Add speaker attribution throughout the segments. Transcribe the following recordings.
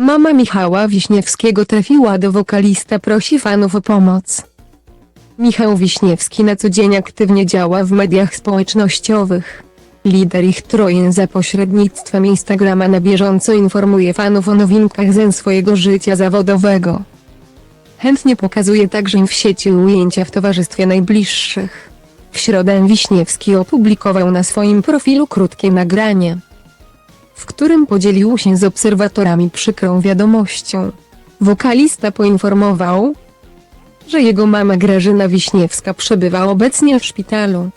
Speaker 1: Mama Michała Wiśniewskiego trafiła do wokalista prosi fanów o pomoc. Michał Wiśniewski na co dzień aktywnie działa w mediach społecznościowych. Lider ich trojen za pośrednictwem Instagrama na bieżąco informuje fanów o nowinkach ze swojego życia zawodowego. Chętnie pokazuje także w sieci ujęcia w towarzystwie najbliższych. W środę Wiśniewski opublikował na swoim profilu krótkie nagranie, w którym podzielił się z obserwatorami przykrą wiadomością. Wokalista poinformował, że jego mama Grażyna Wiśniewska przebywa obecnie w szpitalu.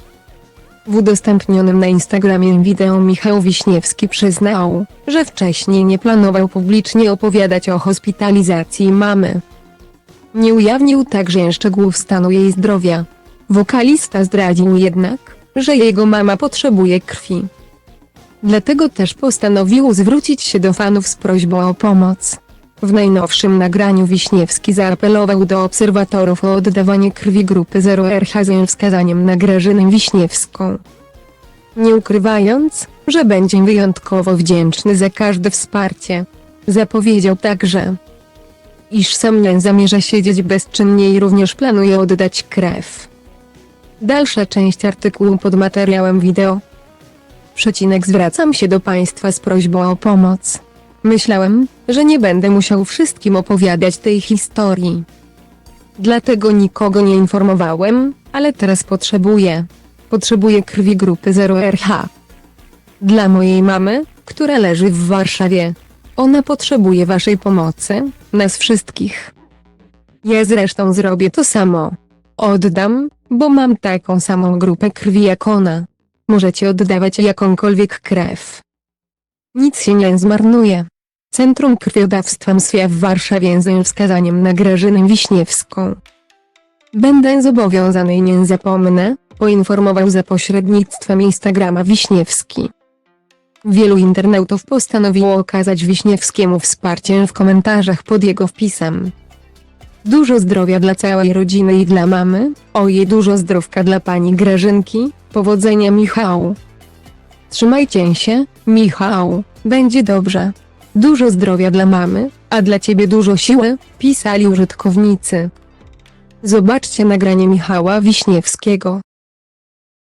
Speaker 1: W udostępnionym na Instagramie wideo Michał Wiśniewski przyznał, że wcześniej nie planował publicznie opowiadać o hospitalizacji mamy. Nie ujawnił także szczegółów stanu jej zdrowia. Wokalista zdradził jednak, że jego mama potrzebuje krwi. Dlatego też postanowił zwrócić się do fanów z prośbą o pomoc. W najnowszym nagraniu Wiśniewski zaapelował do obserwatorów o oddawanie krwi grupy 0RH z wskazaniem na Grażynę Wiśniewską. Nie ukrywając, że będzie wyjątkowo wdzięczny za każde wsparcie. Zapowiedział także, iż sam nie zamierza siedzieć bezczynnie i również planuje oddać krew. Dalsza część artykułu pod materiałem wideo. Przecinek zwracam się do Państwa z prośbą o pomoc. Myślałem, że nie będę musiał wszystkim opowiadać tej historii. Dlatego nikogo nie informowałem, ale teraz potrzebuję. Potrzebuję krwi grupy 0RH. Dla mojej mamy, która leży w Warszawie. Ona potrzebuje Waszej pomocy, nas wszystkich. Ja zresztą zrobię to samo. Oddam, bo mam taką samą grupę krwi jak ona. Możecie oddawać jakąkolwiek krew. Nic się nie zmarnuje. Centrum Krwiodawstwa MSWiA w Warszawie z wskazaniem na Grażynę Wiśniewską. Będę zobowiązany i nie zapomnę, poinformował za pośrednictwem Instagrama Wiśniewski. Wielu internautów postanowiło okazać Wiśniewskiemu wsparcie w komentarzach pod jego wpisem. Dużo zdrowia dla całej rodziny i dla mamy, ojej dużo zdrówka dla pani Grażynki, powodzenia Michał. Trzymajcie się, Michał, będzie dobrze. Dużo zdrowia dla mamy, a dla ciebie dużo siły, pisali użytkownicy. Zobaczcie nagranie Michała Wiśniewskiego.